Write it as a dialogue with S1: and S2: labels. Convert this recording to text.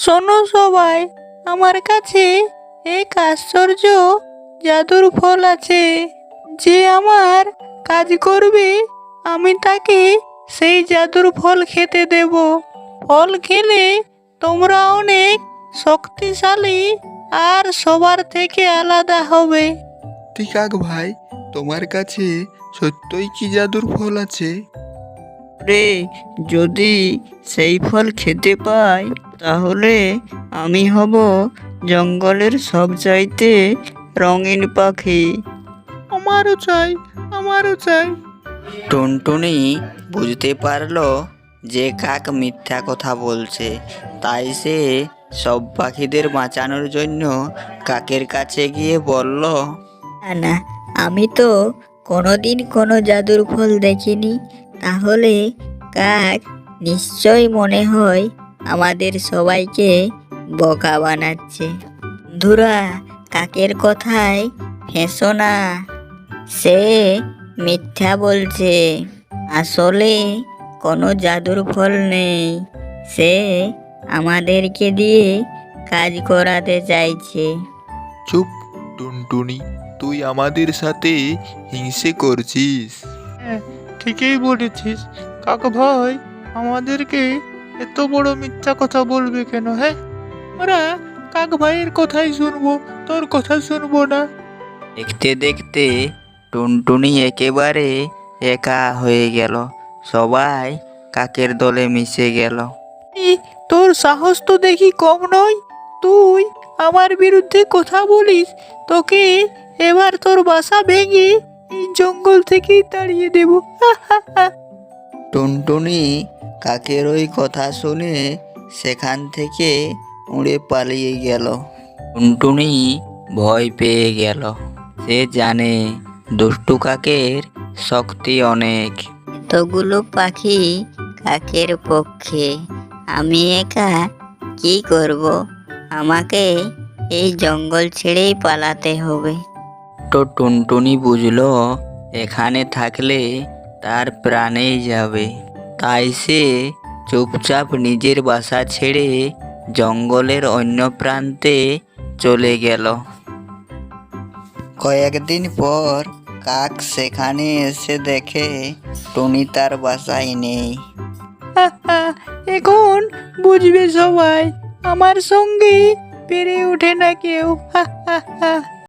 S1: শোনো সবাই আমার কাছে এক আশ্চর্য জাদুর ফল আছে। যে আমার কাজ করবে আমি তাকে সেই জাদুর ফল খেতে দেব। ফল খেলে তোমরা অনেক শক্তিশালী আর সবার থেকে আলাদা হবে।
S2: টিকাক ভাই তোমার কাছে সত্যই কি জাদুর ফল আছে?
S3: রে যদি সেই ফল খেতে পাই তাহলে আমি হব জঙ্গলের সবচাইতে রঙিন পাখি।
S1: আমারও চাই আমারও চাই।
S3: টুনটুনি বুঝতে পারল যে কাক মিথ্যা কথা বলছে তাই সে সব পাখিদের বাঁচানোর জন্য কাকের কাছে গিয়ে বলল
S4: না না আমি তো কোনোদিন কোনো জাদুর ফল দেখিনি। তাহলে কাক নিশ্চয় মনে হয় আমাদের সবাইকে বোকা বানাচ্ছে। বন্ধুরা কাকের কথায় ফেঁসো না। সে মিথ্যা বলছে। আসলে কোনো জাদুর ফল নেই। সে আমাদেরকে দিয়ে কাজ করাতে চাইছে।
S2: চুপ টুনটুনি তুই আমাদের সাথে হিংসে করছিস।
S1: ঠিকই বলেছিস। কাক ভাই আমাদেরকে এত বড় মিথ্যা কথা বলবে কেন হ্যাঁ ওরা কাক ভাইয়ের কথাই শুনব তোর কথা শুনব না।
S3: দেখতে দেখতে টুনটুনি একেবারে একা হয়ে গেল সবাই কাকের দলে মিশে গেল।
S1: তোর সাহস তো দেখি কম নয়? তুই আমার বিরুদ্ধে কথা বলিস তোকে এবার তোর বাসা ভেঙে এই জঙ্গল থেকেই তাড়িয়ে দেব।
S3: টুনটুনি কাকের ওই কথা শুনে সেখান থেকে উড়ে পালিয়ে গেল। টুনটুনি ভয় পেয়ে গেল। সে জানে দুষ্টু কাকের শক্তি অনেক।
S4: এতগুলো পাখি কাকের পক্ষে। আমি একা কি করব? আমাকে এই জঙ্গল ছেড়েই পালাতে হবে।
S3: তো টুনটুনি বুঝলো এখানে থাকলে তার প্রাণেই যাবে। তাই সে চুপচাপ নিজের বাসা ছেড়ে জঙ্গলের অন্য প্রান্তে চলে গেল। কয়েকদিন পর কাক সেখানে এসে দেখে টুনি তার বাসায় নেই।
S1: এখন বুঝবে সবাই, আমার সঙ্গে পেরে ওঠে না কেউ।